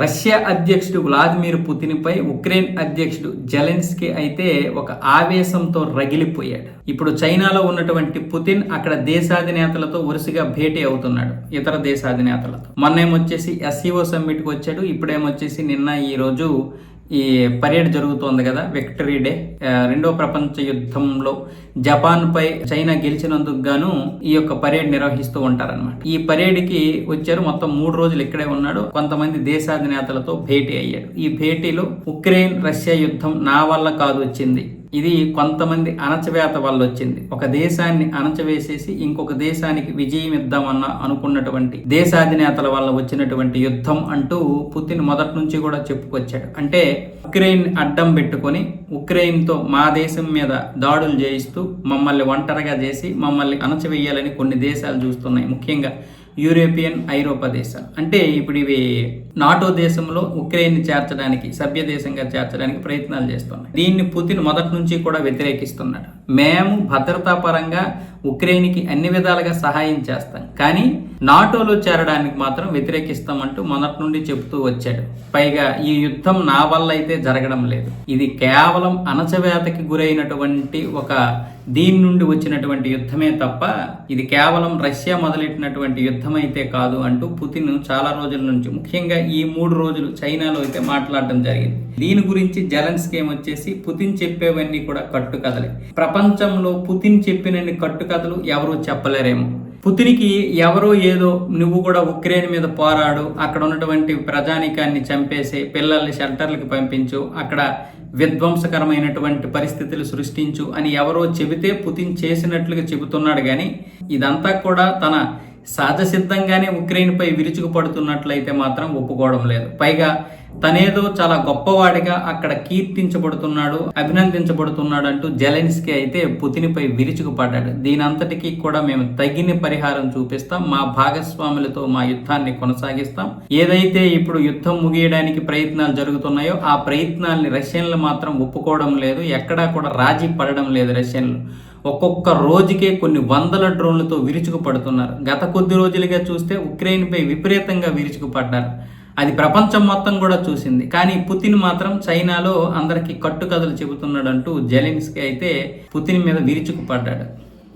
Russia అధ్యక్షుడు Vladimir పుతిన్పై Ukraine అధ్యక్షుడు జెలెన్స్కీ అయితే ఒక ఆవేశంతో రగిలిపోయాడు. ఇప్పుడు చైనాలో ఉన్నటువంటి పుతిన్ అక్కడ దేశాధినేతలతో వరుసగా భేటీ అవుతున్నాడు ఇతర దేశాధినేతలతో. మొన్నేమొచ్చేసి ఎస్ఈఓ సమ్మిట్కి వచ్చాడు ఇప్పుడేమొచ్చేసి నిన్న ఈరోజు ఈ పరేడ్ జరుగుతోంది కదా విక్టరీ డే రెండో ప్రపంచ యుద్ధంలో జపాన్ పై చైనా గెలిచినందుకు గాను ఈ యొక్క పరేడ్ నిర్వహిస్తూ ఉంటారనమాట ఈ పరేడ్కి వచ్చారు మొత్తం మూడు రోజులు ఇక్కడే ఉన్నాడు. కొంతమంది దేశాధినేతలతో భేటీ అయ్యాడు. ఈ భేటీలో ఉక్రెయిన్ రష్యా యుద్ధం నా వల్ల కాదు వచ్చింది. ఇది కొంతమంది అణచవేత వల్ల వచ్చింది ఒక దేశాన్ని అణచవేసేసి ఇంకొక దేశానికి విజయం ఇద్దామన్న అనుకున్నటువంటి దేశాధినేతల వల్ల వచ్చినటువంటి యుద్ధం అంటూ పుతిన్ మొదటి నుంచి కూడా చెప్పుకొచ్చాడు. అంటే ఉక్రెయిన్ అడ్డం పెట్టుకొని ఉక్రెయిన్తో మా దేశం మీద దాడులు చేయిస్తూ మమ్మల్ని ఒంటరిగా చేసి మమ్మల్ని అణచవేయాలని కొన్ని దేశాలు చూస్తున్నాయి. ముఖ్యంగా యూరోపియన్ ఐరోపా దేశాలు. అంటే ఇప్పుడు ఇవి నాటో దేశంలో ఉక్రెయిన్ చేర్చడానికి సభ్య దేశంగా చేర్చడానికి ప్రయత్నాలు చేస్తున్నాయి. దీన్ని పుతిన్ మొదటి నుంచి కూడా వ్యతిరేకిస్తున్నాడు. మేము భద్రతాపరంగా ఉక్రెయిన్కి అన్ని విధాలుగా సహాయం చేస్తాం. కానీ నాటోలో చేరడానికి మాత్రం వ్యతిరేకిస్తామంటూ మొదటి నుండి చెబుతూ వచ్చాడు. పైగా ఈ యుద్ధం నా వల్ల అయితే జరగడం లేదు. ఇది కేవలం అణచవేతకి గురైనటువంటి ఒక దీని నుండి వచ్చినటువంటి యుద్ధమే తప్ప ఇది కేవలం రష్యా మొదలెట్టినటువంటి యుద్ధం అయితే కాదు అంటూ పుతిన్ చాలా రోజుల నుంచి ముఖ్యంగా ఈ మూడు రోజులు చైనాలో అయితే మాట్లాడడం జరిగింది. దీని గురించి జెలెన్స్కీ ఏమొచ్చేసి పుతిన్ చెప్పేవన్నీ కూడా కట్టుకథలే. ప్రపంచంలో పుతిన్ చెప్పినన్ని కట్టుకథలు ఎవరూ చెప్పలేరేమో. పుతినికి ఎవరో ఏదో నువ్వు కూడా ఉక్రెయిన్ మీద పోరాడు అక్కడ ఉన్నటువంటి ప్రజానికాన్ని చంపేసి పిల్లల్ని షెల్టర్లకు పంపించు అక్కడ విధ్వంసకరమైనటువంటి పరిస్థితులు సృష్టించు అని ఎవరో చెబితే పుతిన్ చేసినట్లుగా చెబుతున్నాడు కానీ ఇదంతా కూడా తన సహజ సిద్ధంగానే ఉక్రెయిన్పై విరుచుకుపడుతున్నట్లయితే మాత్రం ఒప్పుకోవడం లేదు. పైగా తనేదో చాలా గొప్పవాడిగా అక్కడ కీర్తించబడుతున్నాడు అభినందించబడుతున్నాడు అంటూ జెలెన్స్కీ అయితే పుతినిపై విరుచుకుపడ్డాడు. దీని అంతటికీ కూడా మేము తగిన పరిహారం చూపిస్తాం మా భాగస్వాములతో మా యుద్ధాన్ని కొనసాగిస్తాం. ఏదైతే ఇప్పుడు యుద్ధం ముగియడానికి ప్రయత్నాలు జరుగుతున్నాయో ఆ ప్రయత్నాల్ని రష్యన్లు మాత్రం ఒప్పుకోవడం లేదు ఎక్కడా కూడా రాజీ పడడం లేదు రష్యన్లు. ఒక్కొక్క రోజుకే కొన్ని వందల డ్రోన్లతో విరుచుకుపడుతున్నారు. గత కొద్ది రోజులుగా చూస్తే ఉక్రెయిన్పై విపరీతంగా విరుచుకుపడ్డారు. అది ప్రపంచం మొత్తం కూడా చూసింది. కానీ పుతిన్ మాత్రం చైనాలో అందరికీ కట్టుకథలు చెబుతున్నాడంటూ జెలెన్స్కి అయితే పుతిన్ మీద విరుచుకుపడ్డాడు.